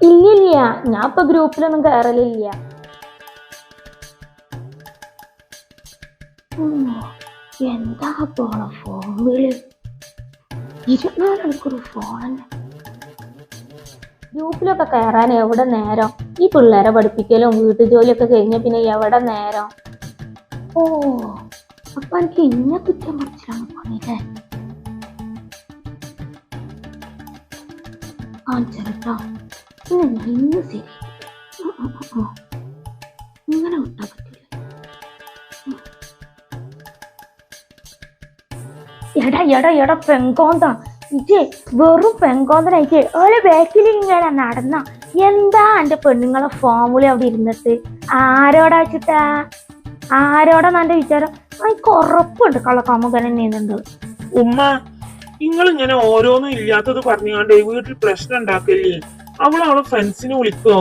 ഇല്ലില്ല ഞാൻ ഇപ്പൊ ഗ്രൂപ്പിലൊന്നും കയറലില്ല എന്താ പോണ ഫോൺ വിളി ഇരുപത്തിനാല് മണിക്കൂർ ഫോൺ ഗ്രൂപ്പിലൊക്കെ കയറാൻ എവിടെ നേരം? ഈ പിള്ളേരെ പഠിപ്പിക്കലും വീട്ടു ജോലിയൊക്കെ കഴിഞ്ഞ പിന്നെ എവിടെ നേരം? ഓ അപ്പൊ എനിക്ക് ഇന്ന കുറ്റം പഠിച്ചാണ് പണിയില്ലേ ആ ചേട്ടാ ഇന്ന് ശരി. ഇങ്ങനെ വിട്ടാ പറ്റില്ല. എടാ എടാ എടാ പെങ്കോന്ത. ഇജേ വെറും പെങ്കോന്തനായിട്ട് ഒരു ബാക്കിൽ ഇങ്ങനെ നടന്ന. എന്താ എന്റെ പെണ്ണുങ്ങളെ ഫോമുല അവിടെ ഇരുന്നിട്ട്? ആരോടാ വെച്ചിട്ടാ? ആരോടാ എന്റെ വിചാരം? എനിക്ക് ഉറപ്പുണ്ട് കള്ളക്കാമുകൻ ഉമ്മ നിങ്ങൾ ഇങ്ങനെ ഓരോന്നും ഇല്ലാത്തത് പറഞ്ഞുകൊണ്ട് വീട്ടിൽ പ്രശ്നം ഉണ്ടാക്കല്ലേ? അവൾ അവളെ ഫ്രണ്ട്സിനെ വിളിക്കോ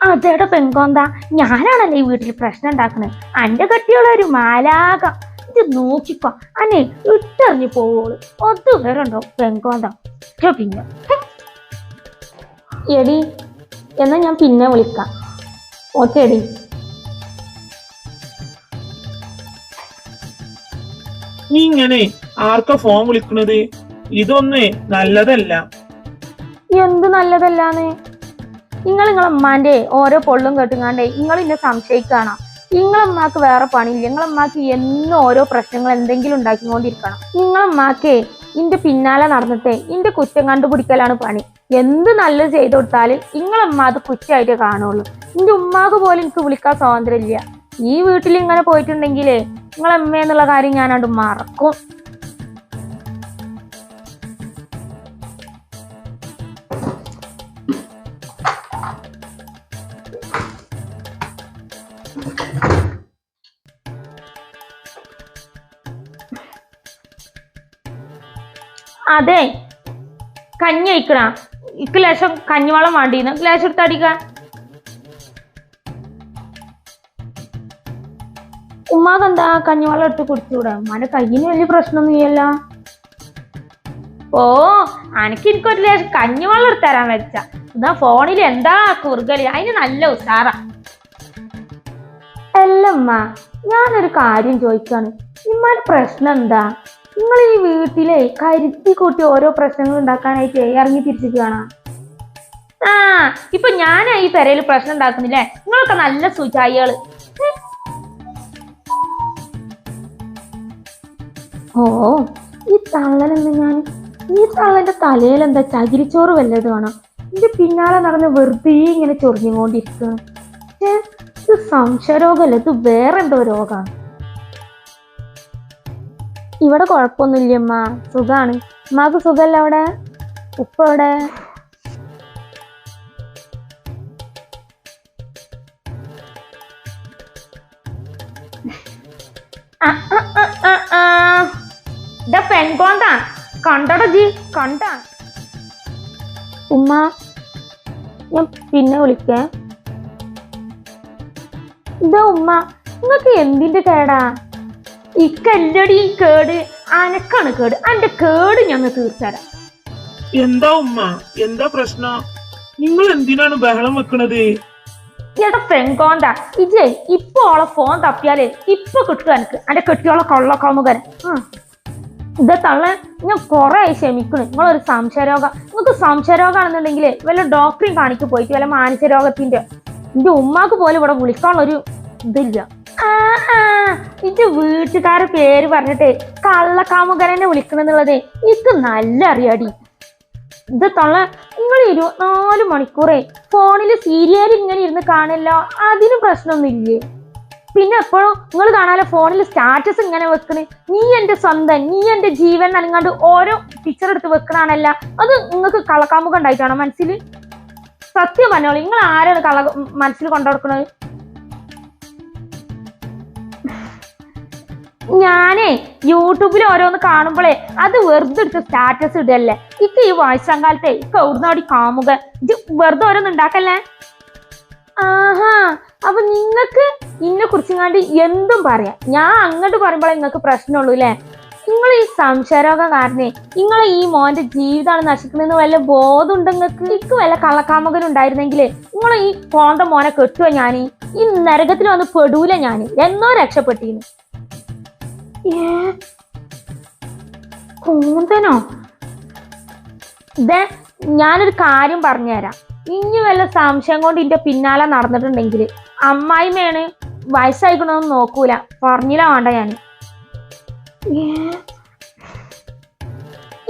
അതേടാ പെങ്കോന്ത ഞാനാണല്ലേ ഈ വീട്ടിൽ പ്രശ്നം ഉണ്ടാക്കുന്നത്? അന്റെ കട്ടിയുള്ള ഒരു മാലാക ഇത് നോക്കിക്കോ അന്നെ ഇട്ടറിഞ്ഞു പോവുള്ളൂ ഒത്തു ഉണ്ടോ പെങ്കോന്ത? പിന്നെ. എടി എന്നാ ഞാൻ പിന്നെ വിളിക്കാം. ഓക്കെ എടി. നീ ഇങ്ങനെ ആർക്കാ ഫോൺ വിളിക്കണത്? ഇതൊന്നേ നല്ലതല്ല. എന്ത് നല്ലതല്ലാന്ന്? നിങ്ങൾ നിങ്ങളെ ഉമ്മാന്റെ ഓരോ പൊള്ളും കേട്ടുങ്ങാണ്ട് നിങ്ങൾ ഇന്നെ സംശയിക്കാണ? നിങ്ങളമ്മക്ക് വേറെ പണിയില്ല. നിങ്ങളമ്മക്ക് എന്നും ഓരോ പ്രശ്നങ്ങൾ എന്തെങ്കിലും ഉണ്ടാക്കിക്കൊണ്ടിരിക്കണം. നിങ്ങളമ്മക്ക് ഇന്റെ പിന്നാലെ നടന്നിട്ട് ഇന്റെ കുറ്റം കണ്ടുപിടിക്കലാണ് പണി. എന്ത് നല്ലത് ചെയ്തു കൊടുത്താലും നിങ്ങളമ്മ അത് കുറ്റമായിട്ട് കാണുള്ളൂ. എന്റെ ഉമ്മാക്ക് പോലും എനിക്ക് വിളിക്കാൻ സ്വാതന്ത്ര്യമില്ല. ഈ വീട്ടിൽ ഇങ്ങനെ പോയിട്ടുണ്ടെങ്കിലേ നിങ്ങളമ്മ എന്നുള്ള കാര്യം ഞാനത് മറക്കും. അതെ. കഞ്ഞി അയക്കണ ഇക്ക് ലേശം കഞ്ഞിവെള്ളം വേണ്ടിന്ന്. ലേശം എടുത്ത് അടിക്ക. ഉമ്മാക്കെന്താ കഞ്ഞിവെള്ളം എടുത്ത് കുടിച്ചൂടെ? ഉമ്മാന്റെ കയ്യിന് വലിയ പ്രശ്നമൊന്നും ഇല്ലല്ലോ ഓ അനക്ക് എനിക്കൊരു ലേശം കഞ്ഞിവെള്ളം എടുത്ത് തരാൻ വെച്ച. എന്നാ ഫോണിൽ എന്താ കുറുകൽ. അതിന് നല്ല ഉഷാറാ അല്ലമ്മ ഞാനൊരു കാര്യം ചോദിക്കാണ്. ഇമ്മാന്റെ പ്രശ്നം എന്താ? നിങ്ങൾ ഈ വീട്ടിലെ കരുത്തി കൂട്ടി ഓരോ പ്രശ്നങ്ങൾ ഉണ്ടാക്കാനായിട്ട് ഇറങ്ങി തിരിച്ചിരിക്കുകയാണ് ആ ഇപ്പൊ ഞാനാ ഈ പെരയിൽ പ്രശ്നം ഉണ്ടാക്കുന്നില്ലേ? നിങ്ങളൊക്കെ നല്ല സുചായികൾ. ഓ ഈ തള്ളനെന്ന് ഞാൻ? ഈ തള്ളന്റെ തലയിൽ എന്താ ചകിരിച്ചോറ് വല്ലത് വേണം എന്റെ പിന്നാലെ നടന്ന് വെറുതെ ഇങ്ങനെ ചൊറിഞ്ഞുകൊണ്ടിരിക്കുകയാണ് ഇത് സംശയരോഗമല്ല ഇത് വേറെന്തോ രോഗമാണ് ഇവിടെ കുഴപ്പമൊന്നുമില്ല അമ്മ സുഖാണ്. ഉമ്മാക്ക് സുഖല്ല അവിടെ? ഉപ്പ അവിടെ ഉമ്മ ഞാൻ പിന്നെ വിളിക്കേ. ഇതാ ഉമ്മ. നിങ്ങൾക്ക് എന്തിന്റെ കേടാ? ഇക്കല്ലടി കേട്? അനക്കാണ് കേട്. അന്റെ കേട് ഞങ്ങൾ തീർച്ചതരാം എന്താ ഉമ്മ? എന്താ പ്രശ്നം? നിങ്ങൾ എന്തിനാണ് ബഹളം വെക്കണത്? എടാ പെങ്കോണ്ട ഇജേ ഇപ്പൊ ഓളെ ഫോൺ തപ്പിയാലേ ഇപ്പൊ കിട്ടുക എനിക്ക് അന്റെ കെട്ടിയോളെ കൊള്ളക്കൊമുകൻ ഇത് തള്ള ഞാൻ കൊറേ ആയി ക്ഷമിക്കണു. നിങ്ങളൊരു സംശയരോഗം നിങ്ങൾക്ക് സംശയരോഗമാണെന്നുണ്ടെങ്കിൽ വല്ല ഡോക്ടറെയും കാണിക്ക് പോയിട്ട് വല്ല മാനസിക രോഗത്തിന്റെ എന്റെ ഉമ്മാക്ക് പോലും ഇവിടെ വിളിക്കാനുള്ള ഒരു ഇതില്ല. ഇത് വീട്ടുകാരെ പേര് പറഞ്ഞിട്ട് കള്ളക്കാമുകരനെ വിളിക്കണെന്നുള്ളത് എനിക്ക് നല്ല അറിയാടി. ഇത് തള്ള നിങ്ങൾ ഇരുപത്തിനാല് മണിക്കൂറേ ഫോണിൽ സീരിയൽ ഇങ്ങനെ ഇരുന്ന് കാണില്ല അതിന് പ്രശ്നമൊന്നുമില്ലേ പിന്നെ എപ്പോഴും നിങ്ങൾ കാണാലോ ഫോണിൽ സ്റ്റാറ്റസ് ഇങ്ങനെ വെക്കണ് നീ എന്റെ സ്വന്തം നീ എന്റെ ജീവൻ നൽകാണ്ട് ഓരോ പിക്ചർ എടുത്ത് വെക്കണാണല്ല അത് നിങ്ങൾക്ക് കളക്കാമുഖം ഉണ്ടായിട്ടാണോ മനസ്സിൽ സത്യം പറഞ്ഞോളൂ നിങ്ങൾ ആരാണ് കള മനസ്സിൽ കൊണ്ടുനടക്കുന്നത് ഞാനേ യൂട്യൂബിൽ ഓരോന്ന് കാണുമ്പോഴേ അത് വെറുതെ എടുത്ത് സ്റ്റാറ്റസ് ഇടല്ലേ? ഇക്ക ഈ വയസ്സാം കാലത്തെ ഇക്ക കാമുക ഇത് വെറുതെ ഓരോന്ന് ഉണ്ടാക്കല്ലേ ആഹാ അപ്പൊ നിങ്ങക്ക് ഇന്നെ കുറിച്ചുങ്ങാണ്ട് എന്തും പറയാം. ഞാൻ അങ്ങോട്ട് പറയുമ്പോഴേ നിങ്ങൾക്ക് പ്രശ്നമുള്ളൂ അല്ലേ നിങ്ങൾ ഈ സംശയരോഗം കാരണേ നിങ്ങൾ ഈ മോന്റെ ജീവിതമാണ് നശിക്കുന്നതെന്ന് വല്ല ബോധം ഉണ്ട് നിങ്ങൾക്ക്? എനിക്ക് വല്ല കള്ളക്കാമകൻ ഉണ്ടായിരുന്നെങ്കിലേ നിങ്ങൾ ഈ കോണ്ട മോനെ കെട്ടുക ഞാൻ ഈ നരകത്തിൽ വന്ന് പെടൂല ഞാൻ എന്നോ രക്ഷപ്പെട്ടിരുന്നു കൂന്തനോ? ദേ ഞാനൊരു കാര്യം പറഞ്ഞുതരാം. ഇനി വല്ല സംശയം കൊണ്ട് ഇന്റെ പിന്നാലെ നടന്നിട്ടുണ്ടെങ്കിൽ അമ്മായിമ്മയാണ് വയസ്സായിക്കണമെന്ന് നോക്കൂല. പറഞ്ഞില്ല വേണ്ട ഞാൻ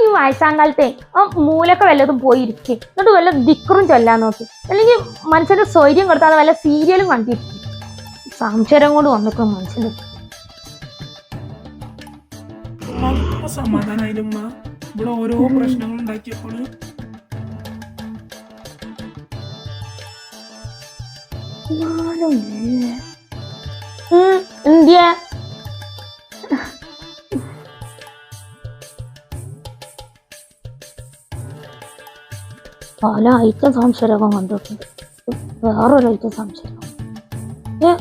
ഈ വയസ്സാങ്കാലത്തെ ആ മൂലൊക്കെ വല്ലതും പോയിരിക്കും. എന്നിട്ട് വല്ല ദിക്കറും ചൊല്ലാൻ നോക്കി. അല്ലെങ്കിൽ മനുഷ്യന്റെ സ്വൈര്യം കൊടുത്താൽ വല്ല സീരിയലും കണ്ടിരിക്കും. സംശയം കൊണ്ട് വന്നിട്ടും മനുഷ്യന്റെ സമാധാനായാലും ഉമ്മ ഇവിടെ ഓരോ പ്രശ്നങ്ങൾ ഉണ്ടാക്കിയപ്പോൾ. പല ഐറ്റം സംശയം കണ്ടിട്ടുണ്ട് വേറൊരു ഐറ്റം സംശയം ഏ